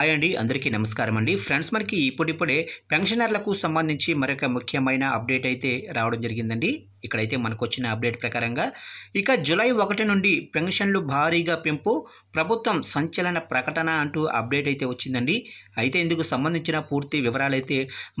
Hi అండి అందరికీ నమస్కారం అండి. ఫ్రెండ్స్ మనకి ఇప్పుడిప్పుడే పెన్షనర్లకు సంబంధించి మరొక ముఖ్యమైన అప్డేట్ అయితే రావడం జరిగిందండి. ఇక్కడైతే మనకు వచ్చిన అప్డేట్ ప్రకారంగా ఇక జూలై ఒకటి నుండి పెన్షన్లు భారీగా పెంపు ప్రభుత్వం సంచలన ప్రకటన అంటూ అప్డేట్ అయితే వచ్చిందండి. అయితే ఇందుకు సంబంధించిన పూర్తి వివరాలు అయితే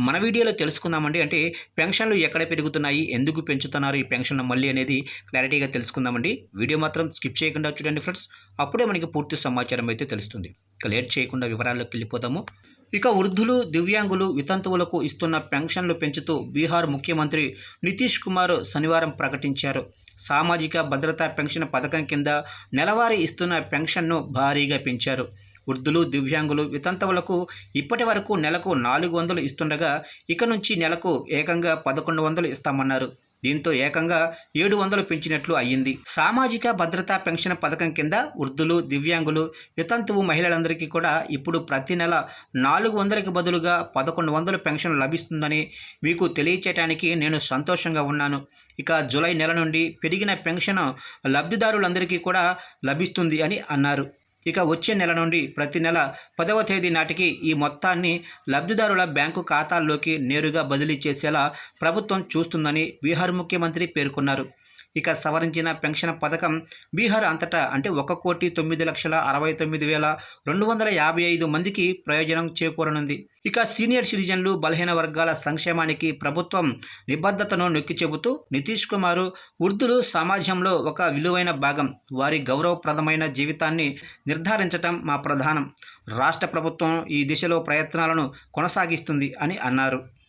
మన వీడియోలో తెలుసుకుందామండి. అంటే పెన్షన్లు ఎక్కడ పెరుగుతున్నాయి ఎందుకు పెంచుతున్నారు ఈ పెన్షన్లు మళ్ళీ అనేది క్లారిటీగా తెలుసుకుందామండి. వీడియో మాత్రం స్కిప్ చేయకుండా చూడండి ఫ్రెండ్స్. అప్పుడే మనకి పూర్తి సమాచారం అయితే తెలుస్తుంది. లేట్ చేయకుండా వివరాల్లోకి వెళ్ళిపోతాము ఇక వృద్ధులు దివ్యాంగులు వితంతువులకు ఇస్తున్న పెన్షన్లు పెంచుతూ బీహార్ ముఖ్యమంత్రి నితీష్ కుమార్ శనివారం ప్రకటించారు. సామాజిక భద్రతా పెన్షన్ పథకం కింద నెలవారీ ఇస్తున్న పెన్షన్ను భారీగా పెంచారు. వృద్ధులు దివ్యాంగులు వితంతువులకు ఇప్పటి వరకు నెలకు నాలుగు వందలు ఇస్తుండగా ఇక నుంచి నెలకు ఏకంగా పదకొండు వందలు ఇస్తామన్నారు. దీంతో ఏకంగా ఏడు వందలు పెంచినట్లు అయ్యింది. సామాజిక భద్రతా పెన్షన్ పథకం కింద వృద్ధులు దివ్యాంగులు వితంతువు మహిళలందరికీ కూడా ఇప్పుడు ప్రతి నెల నాలుగు వందలకి బదులుగా పదకొండు వందల పెన్షన్ లభిస్తుందని మీకు తెలియచేయటానికి నేను సంతోషంగా ఉన్నాను. ఇక జూలై నెల నుండి పెరిగిన పెన్షన్ లబ్ధిదారులందరికీ కూడా లభిస్తుంది అని అన్నారు. ఇక వచ్చే నెల నుండి ప్రతి నెల పదవ తేదీ నాటికి ఈ మొత్తాన్ని లబ్ధిదారుల బ్యాంకు ఖాతాల్లోకి నేరుగా బదిలీ చేసేలా ప్రభుత్వం చూస్తుందని బీహార్ ముఖ్యమంత్రి పేర్కొన్నారు. ఇక సవరించిన పెన్షన్ పథకం బీహార్ అంతటా అంటే ఒక కోటి తొమ్మిది లక్షల అరవై తొమ్మిది వేల రెండు వందల యాభై ఐదు మందికి ప్రయోజనం చేకూరనుంది. ఇక సీనియర్ సిటిజన్లు బలహీన వర్గాల సంక్షేమానికి ప్రభుత్వం నిబద్ధతను నొక్కి చెబుతూ నితీష్ కుమార్ వృద్ధులు సమాజంలో ఒక విలువైన భాగం. వారి గౌరవప్రదమైన జీవితాన్ని నిర్ధారించటం మా ప్రధానం. రాష్ట్ర ప్రభుత్వం ఈ దిశలో ప్రయత్నాలను కొనసాగిస్తుంది అని అన్నారు.